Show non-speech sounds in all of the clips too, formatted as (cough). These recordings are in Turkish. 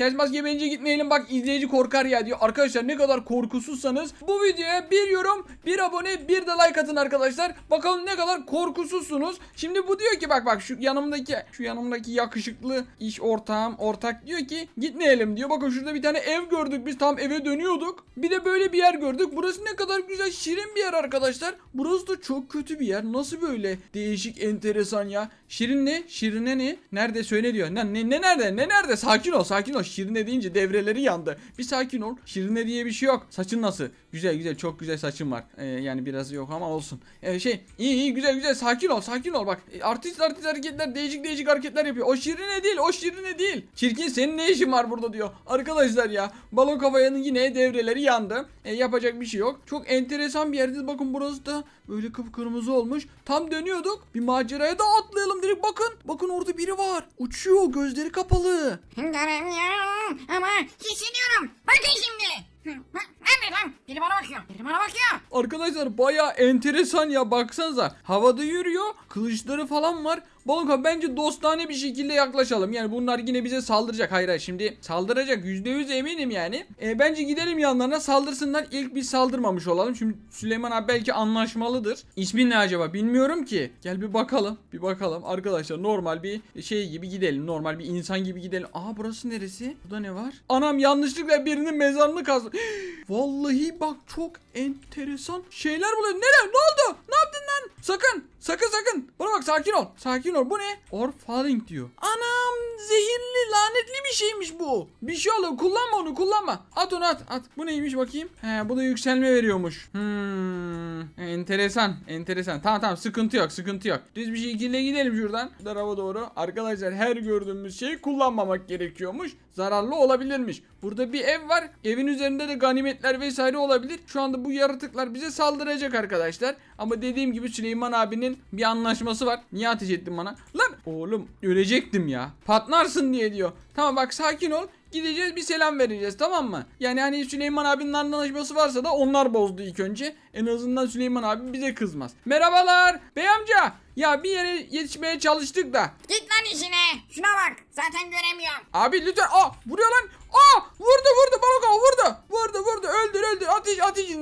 Ters maske bence gitmeyelim bak izleyici korkar ya diyor. Arkadaşlar ne kadar korkusuzsanız bu videoya bir yorum, bir abone, bir de like atın arkadaşlar. Bakalım ne kadar korkusuzsunuz. Şimdi bu diyor ki bak bak şu yanımdaki şu yanımdaki yakışıklı iş ortağım ortak diyor ki gitmeyelim diyor. Bakın şurada bir tane ev gördük biz tam eve dönüyorduk. Bir de böyle bir yer gördük. Burası ne kadar güzel şirin bir yer arkadaşlar. Burası da çok kötü bir yer. Nasıl böyle değişik enteresan ya. Şirin ne? Şirine ne? Nerede söyle diyor. Ne, ne, ne nerede? Ne nerede? Sakin ol sakin ol. Şirine deyince devreleri yandı. Bir sakin ol. Şirine diye bir şey yok. Saçın nasıl? Güzel güzel çok güzel saçın var. Ee, yani biraz yok ama olsun. Ee, şey iyi iyi güzel güzel sakin ol sakin ol bak. E, artist artist hareketler değişik değişik hareketler yapıyor. O şirine değil o şirine değil. Çirkin senin ne işin var burada diyor. Arkadaşlar ya balon kafayanın yine devreleri yandı. E, yapacak bir şey yok. Çok enteresan bir yerdi. Bakın burası da böyle kıpkırmızı olmuş. Tam dönüyorduk. Bir maceraya da atlayalım dedik. Bakın. Bakın orada biri var. Uçuyor. Gözleri kapalı. Göremiyorum ama hissediyorum. Bakın şimdi. Nerede lan? Biri bana bakıyor. Biri bana bakıyor. Arkadaşlar baya enteresan ya baksanıza. Havada yürüyor. Kılıçları falan var. Balon kafa bence dostane bir şekilde yaklaşalım. Yani bunlar yine bize saldıracak. Hayır hayır şimdi saldıracak. %100 eminim yani. E, bence gidelim yanlarına saldırsınlar. İlk biz saldırmamış olalım. Şimdi Süleyman abi belki anlaşmalıdır. İsmin ne acaba bilmiyorum ki. Gel bir bakalım. Bir bakalım. Arkadaşlar normal bir şey gibi gidelim. Normal bir insan gibi gidelim. Aha burası neresi? Burada ne var? Anam yanlışlıkla birinin mezarını kazdı. (gasps) Vallahi bak çok enteresan şeyler buluyor. Nereye? Ne oldu? Ne yaptın lan? Sakın. Sakın sakın. Bana bak sakin ol. Sakin ol. Bu ne? Or falling diyor. Zehirli lanetli bir şeymiş bu. Bir şey oluyor. Kullanma onu kullanma. At onu at. At. Bu neymiş bakayım? He bu da yükselme veriyormuş. Hmm. Enteresan. Enteresan. Tamam tamam sıkıntı yok. Sıkıntı yok. Düz bir şekilde gidelim şuradan. Tarafa doğru. Arkadaşlar her gördüğümüz şeyi kullanmamak gerekiyormuş. Zararlı olabilirmiş. Burada bir ev var. Evin üzerinde de ganimetler vesaire olabilir. Şu anda bu yaratıklar bize saldıracak arkadaşlar. Ama dediğim gibi Süleyman abinin bir anlaşması var. Niye ateş ettin bana? Lan oğlum ölecektim ya. Patlarsın diye diyor. Tamam bak sakin ol. Gideceğiz bir selam vereceğiz tamam mı? Yani hani Süleyman abinin anlaşması varsa da onlar bozdu ilk önce. En azından Süleyman abi bize kızmaz. Merhabalar bey amca. Ya bir yere yetişmeye çalıştık da. Git lan işine. Şuna bak. Zaten göremiyorum. Abi lütfen. Aa vuruyor lan. Aa vurdu vurdu balon vurdu. Vurdu.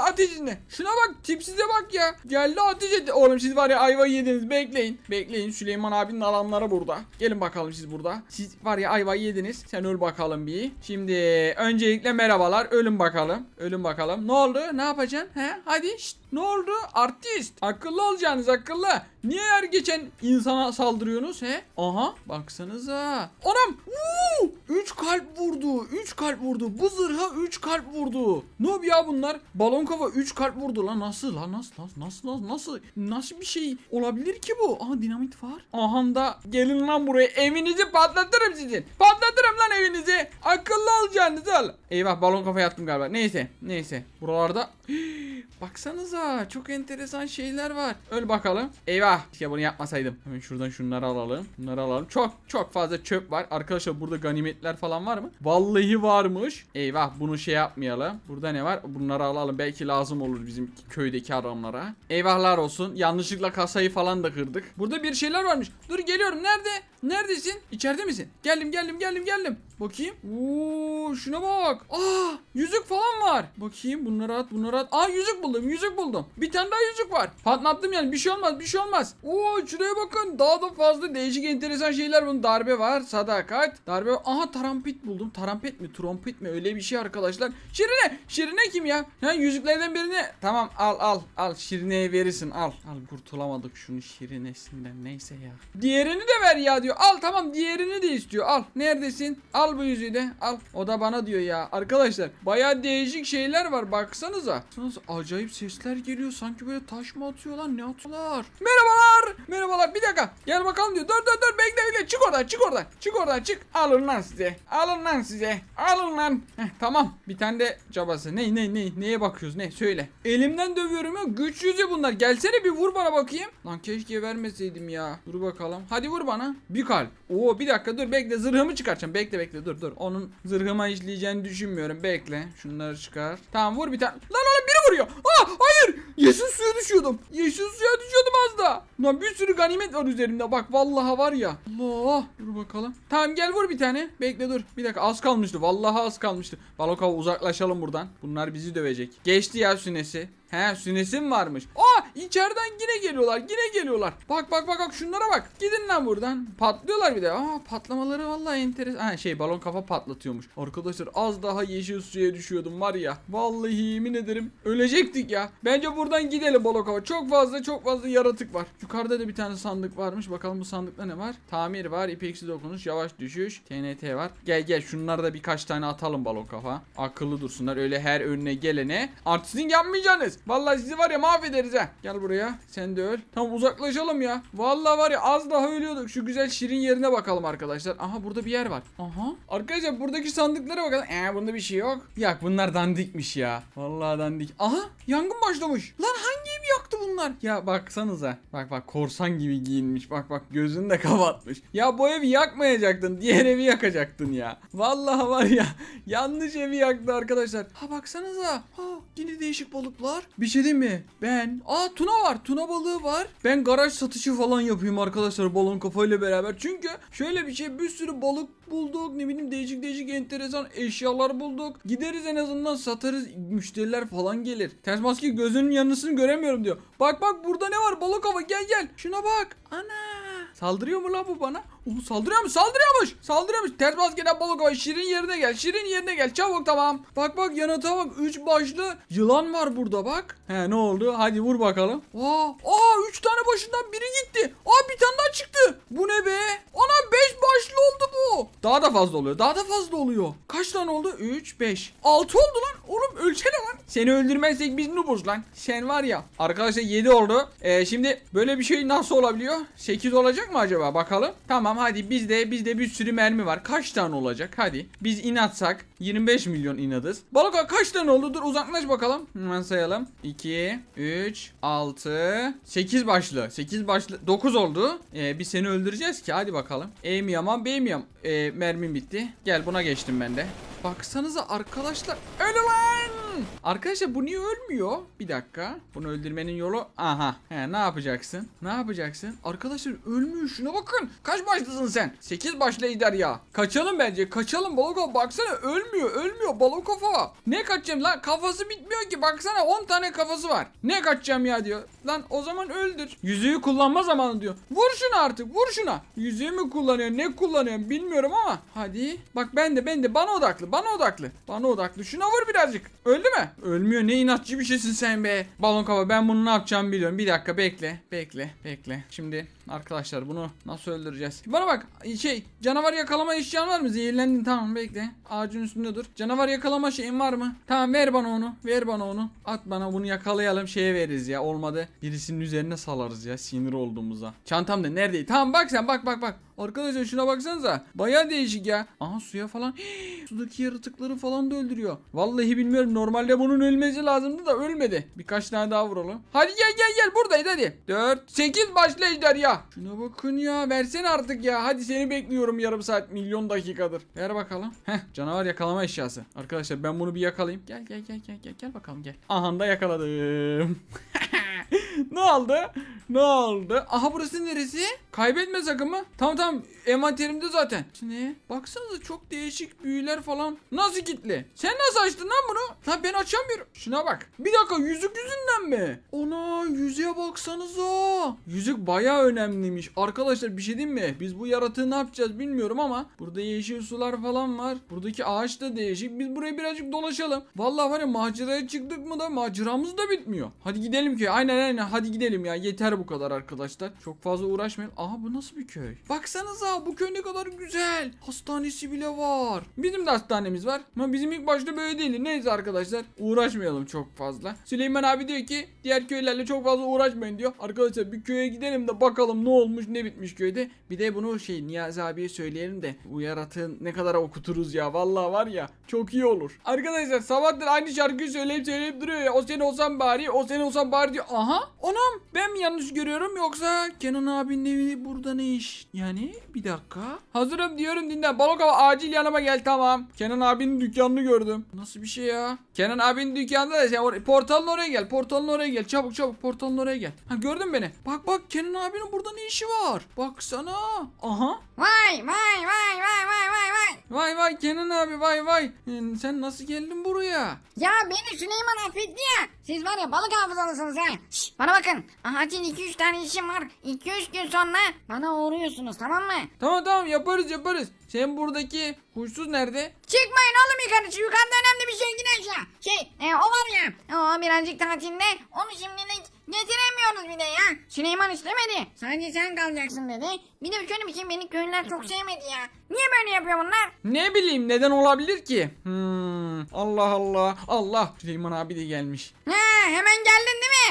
Ateş ateş içinde ateş içinde. Şuna bak tipsize bak ya. Geldi ateş etti. Oğlum siz var ya ayvayı yediniz. Bekleyin. Bekleyin Süleyman abinin alanları burada. Gelin bakalım siz burada. Siz var ya ayvayı yediniz. Sen öl bakalım bir. Şimdi öncelikle merhabalar. Ölün bakalım. Ölün bakalım. Ne oldu? Ne yapacaksın? He? Hadi şşt. Ne oldu? Artist. Akıllı olacaksınız akıllı. Niye her geçen insana saldırıyorsunuz he? Aha baksanıza. Anam. Uuu. 3 kalp vurdu. 3 kalp vurdu. Bu zırha 3 kalp vurdu. Ne ya bunlar? Balon kafa 3 kalp vurdu lan. Nasıl lan? Nasıl nasıl nasıl nasıl nasıl nasıl bir şey olabilir ki bu? Aha dinamit var. Aha da gelin lan buraya. Evinizi patlatırım sizin. Patlatırım lan evinizi. Akıllı olacaksınız al. Eyvah balon kafa yattım galiba. Neyse neyse. Buralarda (gasps) Baksanıza çok enteresan şeyler var. Öl bakalım. Eyvah. Ya bunu yapmasaydım. Hemen şuradan şunları alalım. Bunları alalım. Çok çok fazla çöp var. Arkadaşlar burada ganimetler falan var mı? Vallahi varmış. Eyvah bunu şey yapmayalım. Burada ne var? Bunları alalım. Belki lazım olur bizim köydeki adamlara. Eyvahlar olsun. Yanlışlıkla kasayı falan da kırdık. Burada bir şeyler varmış. Dur geliyorum. Nerede? Neredesin? İçeride misin? Geldim geldim geldim geldim. Bakayım. Oo şuna bak. Aa yüzük falan var. Bakayım bunları at bunları at. Aa yüzük buldum yüzük buldum. Bir tane daha yüzük var. Patlattım yani bir şey olmaz bir şey olmaz. Oo şuraya bakın. Daha da fazla değişik enteresan şeyler bunun. Darbe var. Sadakat. Darbe var. Aha tarampet buldum. Tarampet mi? Trompet mi? Öyle bir şey arkadaşlar. Şirine. Şirine kim ya? Ha yüzüklerden birini. Tamam al al al. Şirine'ye verirsin al. Al kurtulamadık şunu şirinesinden. Neyse ya. Diğerini de ver ya diyor. Al tamam diğerini de istiyor. Al. Neredesin? Al bu yüzüğü de. Al. O da bana diyor ya. Arkadaşlar baya değişik şeyler var. Baksanıza. Baksanıza acayip sesler geliyor. Sanki böyle taş mı atıyorlar? Ne atıyorlar? Merhabalar. Merhabalar. Bir dakika. Gel bakalım diyor. Dur dur dur. Bekle bekle. Çık oradan. Çık oradan. Çık oradan. Çık. Alın lan size. Alın lan size. Alın lan. Heh, tamam. Bir tane de cabası. Ne ne ne? Neye bakıyoruz? Ne? Söyle. Elimden dövüyorum ya. Güç yüzü bunlar. Gelsene bir vur bana bakayım. Lan keşke vermeseydim ya. Dur bakalım. Hadi vur bana. Bir kalp. Oo bir dakika dur bekle. Zırhımı çıkartacağım. Bekle bekle dur dur. Onun zırhıma işleyeceğini düşünmüyorum. Bekle. Şunları çıkar. Tamam vur bir tane. Lan oğlum biri var ya. Ah hayır. Yeşil suya düşüyordum. Yeşil suya düşüyordum az da. Lan bir sürü ganimet var üzerimde. Bak vallahi var ya. Allah. Dur bakalım. Tamam gel vur bir tane. Bekle dur. Bir dakika az kalmıştı. Vallahi az kalmıştı. Balok uzaklaşalım buradan. Bunlar bizi dövecek. Geçti ya sünesi. He sünesi varmış? Aa içeriden yine geliyorlar. Yine geliyorlar. Bak bak bak bak şunlara bak. Gidin lan buradan. Patlıyorlar bir de. Aa patlamaları vallahi enteresan. Ha şey balon kafa patlatıyormuş. Arkadaşlar az daha yeşil suya düşüyordum var ya. Vallahi yemin ederim ölecektik ya. Bence buradan gidelim balon kafa. Çok fazla çok fazla yaratık var. Yukarıda da bir tane sandık varmış. Bakalım bu sandıkta ne var? Tamir var. ipeksi dokunuş. Yavaş düşüş. TNT var. Gel gel şunları da birkaç tane atalım balon kafa. Akıllı dursunlar. Öyle her önüne gelene. Artistin yapmayacaksınız. Vallahi sizi var ya mahvederiz ha. Gel buraya. Sen de öl. Tamam uzaklaşalım ya. Vallahi var ya az daha ölüyorduk. Şu güzel şirin yerine bakalım arkadaşlar. Aha burada bir yer var. Aha. Arkadaşlar buradaki sandıklara bakalım. Ee bunda bir şey yok. Yak bunlar dandikmiş ya. Vallahi dandik. Aha yangın başlamış. Lan hangi evi yaktı bunlar? Ya baksanıza. Bak bak korsan gibi giyinmiş. Bak bak gözünü de kapatmış. Ya bu evi yakmayacaktın. Diğer evi yakacaktın ya. Vallahi var ya. (laughs) Yanlış evi yaktı arkadaşlar. Ha baksanıza. Ha yine değişik balıklar. Bir şey değil mi? Ben. Aa tuna var. Tuna balığı var. Ben garaj satışı falan yapayım arkadaşlar balon kafayla beraber. Çünkü şöyle bir şey bir sürü balık bulduk. Ne bileyim değişik değişik enteresan eşyalar bulduk. Gideriz en azından satarız. Müşteriler falan gelir. Ters maske gözünün yanısını göremiyorum diyor. Bak bak burada ne var balık hava gel gel. Şuna bak. Ana. Saldırıyor mu lan bu bana? Oo, saldırıyor mu? Saldırıyormuş. Saldırıyormuş. Ters maskeden balık hava. Şirin yerine gel. Şirin yerine gel. Çabuk tamam. Bak bak yanata bak. Üç başlı yılan var burada bak. He ne oldu? Hadi vur bakalım. Aa, aa üç tane başından biri gitti. Aa bir tane daha çıktı. Bu ne be? Ana beş başlı oldu bu. Daha da fazla oluyor. Daha da fazla oluyor. Kaç tane oldu? 3, 5. 6 oldu lan. Oğlum ölsene lan. Seni öldürmezsek biz nubuz lan. Sen var ya. Arkadaşlar 7 oldu. Ee, şimdi böyle bir şey nasıl olabiliyor? 8 olacak mı acaba? Bakalım. Tamam hadi bizde bizde bir sürü mermi var. Kaç tane olacak? Hadi. Biz inatsak 25 milyon inadız. Balık kaç tane oldu? Dur uzaklaş bakalım. Hemen sayalım. 2, 3, 6, 8 başlı. 8 başlı. 9 oldu. Ee, biz seni öldüreceğiz ki. Hadi bakalım. E mi yaman B? Ee, mermim bitti. Gel buna geçtim ben de. Baksanıza arkadaşlar. Öyle lan. Arkadaşlar bu niye ölmüyor? Bir dakika. Bunu öldürmenin yolu. Aha. He ne yapacaksın? Ne yapacaksın? Arkadaşlar ölmüyor. Şuna bakın. Kaç başlısın sen? 8 başlı ejder ya. Kaçalım bence. Kaçalım kafa. Baksana ölmüyor. Ölmüyor balık kafa. Ne kaçacağım lan? Kafası bitmiyor ki. Baksana 10 tane kafası var. Ne kaçacağım ya diyor. Lan o zaman öldür. Yüzüğü kullanma zamanı diyor. Vur şunu artık. Vur şuna. Yüzüğü mü kullanıyor? Ne kullanıyor? Bilmiyorum ama. Hadi. Bak ben de ben de bana odaklı. Bana odaklı. Bana odaklı. Şuna vur birazcık. Öldü mü? Ölmüyor. Ne inatçı bir şeysin sen be. Balon kafa ben bunu ne yapacağımı biliyorum. Bir dakika bekle. Bekle. Bekle. Şimdi arkadaşlar bunu nasıl öldüreceğiz? Bana bak. Şey canavar yakalama eşyan var mı? Zehirlendin tamam bekle. Ağacın üstünde dur. Canavar yakalama şeyin var mı? Tamam ver bana onu. Ver bana onu. At bana bunu yakalayalım şeye veririz ya. Olmadı. Birisinin üzerine salarız ya sinir olduğumuza. Çantam da neredeydi? Tamam bak sen bak bak bak. Arkadaşlar şuna baksanıza. Baya değişik ya. Aha suya falan. Sudaki yaratıkları falan da öldürüyor. Vallahi bilmiyorum. Normalde bunun ölmesi lazımdı da ölmedi. Birkaç tane daha vuralım. Hadi gel gel gel buradaydı hadi. 4 8 başla ya. Şuna bakın ya. Versene artık ya. Hadi seni bekliyorum yarım saat milyon dakikadır. Ver bakalım. Heh canavar yakalama eşyası. Arkadaşlar ben bunu bir yakalayayım. Gel gel gel gel gel gel bakalım gel. Aha da yakaladım. (laughs) ne oldu? Ne oldu? Aha burası neresi? Kaybetme sakın mı? Tamam tamam envanterimde zaten. Ne? Baksanıza çok değişik büyüler falan. Nasıl kilitli? Sen nasıl açtın lan bunu? Lan ben açamıyorum. Şuna bak. Bir dakika yüzük yüzünden mi? Ona yüzüğe baksanıza. Yüzük baya önemliymiş. Arkadaşlar bir şey diyeyim mi? Biz bu yaratığı ne yapacağız bilmiyorum ama burada yeşil sular falan var. Buradaki ağaç da değişik. Biz buraya birazcık dolaşalım. Vallahi var ya maceraya çıktık mı da maceramız da bitmiyor. Hadi gidelim ki. Aynen aynen hadi gidelim ya. Yeter bu kadar arkadaşlar. Çok fazla uğraşmayalım. Aha bu nasıl bir köy? Baksanıza bu köy ne kadar güzel. Hastanesi bile var. Bizim de hastanemiz var. Ama bizim ilk başta böyle değildi. Neyse arkadaşlar uğraşmayalım çok fazla. Süleyman abi diyor ki diğer köylerle çok fazla uğraşmayın diyor. Arkadaşlar bir köye gidelim de bakalım ne olmuş ne bitmiş köyde. Bir de bunu şey Niyazi abiye söyleyelim de bu yaratığın ne kadar okuturuz ya. Vallahi var ya çok iyi olur. Arkadaşlar sabahdır aynı şarkıyı söyleyip söyleyip duruyor ya. O sen olsan bari o sen olsan bari diyor. Aha Aha anam ben mi yanlış görüyorum yoksa Kenan abinin evi burada ne iş? Yani bir dakika. Hazırım diyorum dinle. Balokova acil yanıma gel tamam. Kenan abinin dükkanını gördüm. Nasıl bir şey ya? Kenan abinin dükkanında da sen or- portalın oraya gel. Portalın oraya gel. Çabuk çabuk portalın oraya gel. Ha gördün beni. Bak bak Kenan abinin burada ne işi var? Baksana. Aha. Vay vay vay vay vay vay vay. Vay vay Kenan abi vay vay. Ee, Sen nasıl geldin buraya? Ya beni Süleyman affetti ya. Siz var ya balık hafızalısınız ha. Şş, bana bakın. Acil 2-3 tane işim var. 2-3 gün sonra bana uğruyorsunuz tamam mı? Tamam tamam yaparız yaparız. Sen buradaki huysuz nerede? Çıkmayın oğlum yukarı. Şu yukarıda önemli bir şey yine aşağı. Şey e, o var ya. O birazcık tatilde. Onu şimdilik getiremiyoruz bir de ya. Süleyman istemedi. Sadece sen kalacaksın dedi. Bir de şöyle bir şey beni köylüler çok sevmedi ya. Niye böyle yapıyor bunlar? Ne bileyim neden olabilir ki? Hmm, Allah Allah. Allah. Süleyman abi de gelmiş. Ha, hemen geldin değil mi?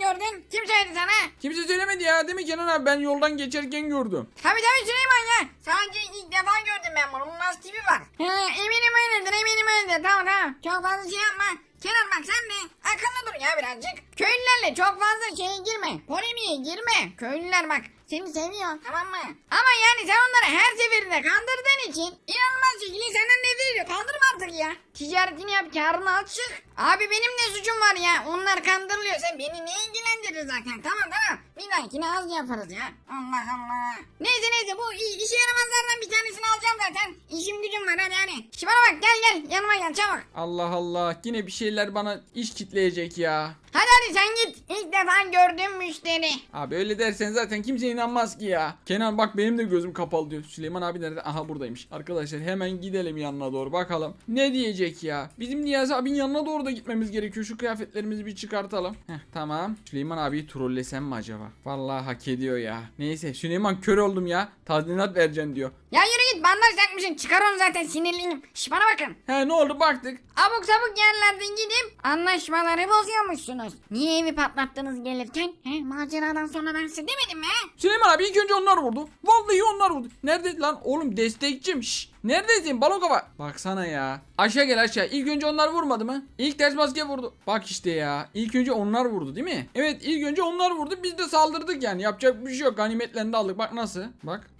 Nereden gördün? Kim söyledi sana? Kimse söylemedi ya değil mi Kenan abi? Ben yoldan geçerken gördüm. Tabii tabii Süleyman ya. Sadece ilk defa gördüm ben bunu. Bunun nasıl tipi var? Ha, eminim öyledir eminim öyledir. Tamam tamam. Çok fazla şey yapma. Kenan bak sen de akıllı dur ya birazcık. Köylülerle çok fazla şeye girme. Polemiğe girme. Köylüler bak seni seviyor tamam mı? Ama yani sen onları her seferinde kandırdığın için inanılmaz şekilde senden nefret ediyor. Kandırma artık ya. Ticaretini yap karını al çık. Abi benim ne suçum var ya? Onlar kandırılıyor. Sen beni ne ilgilendirir zaten? Tamam tamam. Bir dahakine az yaparız ya. Allah Allah. Neyse neyse bu işe yaramazlardan bir tanesini alacağım zaten. İşim gücüm var hadi hadi. Şimdi bana bak gel gel yanıma gel çabuk. Allah Allah. Yine bir şeyler bana iş kitleyecek ya. Hadi hadi sen git. İlk defa gördüğüm müşteri. Abi öyle dersen zaten kimse inanmaz ki ya. Kenan bak benim de gözüm kapalı diyor. Süleyman abi nerede? Aha buradaymış. Arkadaşlar hemen gidelim yanına doğru bakalım. Ne diyecek ya? Bizim Niyazi abinin yanına doğru da gitmemiz gerekiyor. Şu kıyafetlerimizi bir çıkartalım. Heh tamam. Süleyman abiyi trollesem mi acaba? Vallahi hak ediyor ya. Neyse Süleyman kör oldum ya. Tazminat vereceksin diyor. Ya yürü git bandaj takmışsın. Çıkar onu zaten sinirliyim. Şş bana bakın. He ne oldu baktık. Abuk sabuk yerlerden gidip anlaşmaları bozuyormuşsunuz. Niye evi patlattınız gelirken? He, maceradan sonra ben size demedim mi? he? Süleyman abi ilk önce onlar vurdu. Vallahi onlar vurdu. Nerede lan oğlum destekçim. Şşş. Neredesin balon kafa? Baksana ya. Aşağı gel aşağı. İlk önce onlar vurmadı mı? İlk ters maske vurdu. Bak işte ya. İlk önce onlar vurdu değil mi? Evet ilk önce onlar vurdu. Biz de saldırdık yani. Yapacak bir şey yok. Ganimetlerini de aldık. Bak nasıl? Bak.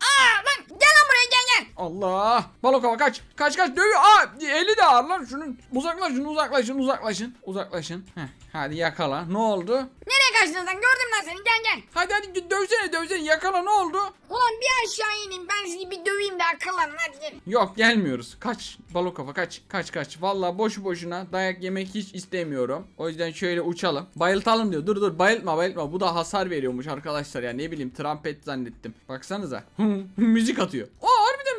Aa lan gel lan buraya gel gel. Allah. Balon kafa kaç. Kaç kaç dövüyor. Aa eli de ağır lan şunun. Uzaklaşın uzaklaşın uzaklaşın. Uzaklaşın. Heh, hadi yakala. Ne oldu? Nereye kaçtın lan gördüm lan seni gel gel. Hadi hadi dövsene dövsene yakala ne oldu? Ulan bir aşağı ineyim ben sizi bir döveyim de akıllanın hadi gelin. Yok gelmiyoruz. Kaç balo kafa kaç kaç kaç. Vallahi boşu boşuna dayak yemek hiç istemiyorum. O yüzden şöyle uçalım. Bayıltalım diyor. Dur dur bayıltma bayıltma. Bu da hasar veriyormuş arkadaşlar ya. Ne bileyim trompet zannettim. Baksanıza. (laughs) müzik atıyor.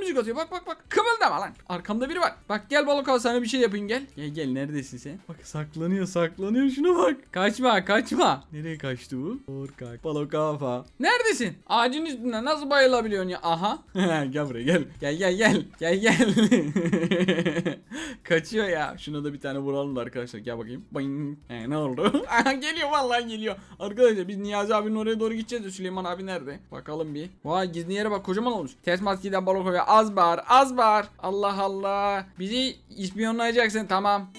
Müzik atıyor. Bak bak bak. Kımıldama lan. Arkamda biri var. Bak gel balo kafa sana bir şey yapayım gel. Gel gel neredesin sen? Bak saklanıyor saklanıyor şuna bak. Kaçma kaçma. Nereye kaçtı bu? Korkak. Balo kafa. Neredesin? Ağacın üstünde nasıl bayılabiliyorsun ya? Aha. (laughs) gel buraya gel. Gel gel gel. Gel gel. (laughs) Kaçıyor ya. Şuna da bir tane vuralım da arkadaşlar. Gel bakayım. He, ne oldu? (laughs) Geliyor vallahi geliyor. Arkadaşlar biz Niyazi abinin oraya doğru gideceğiz de Süleyman abi nerede? Bakalım bir. Vay gizli yere bak kocaman olmuş. Ters maskeden balon koyuyor. Az bağır az bağır. Allah Allah. Bizi ispiyonlayacaksın tamam.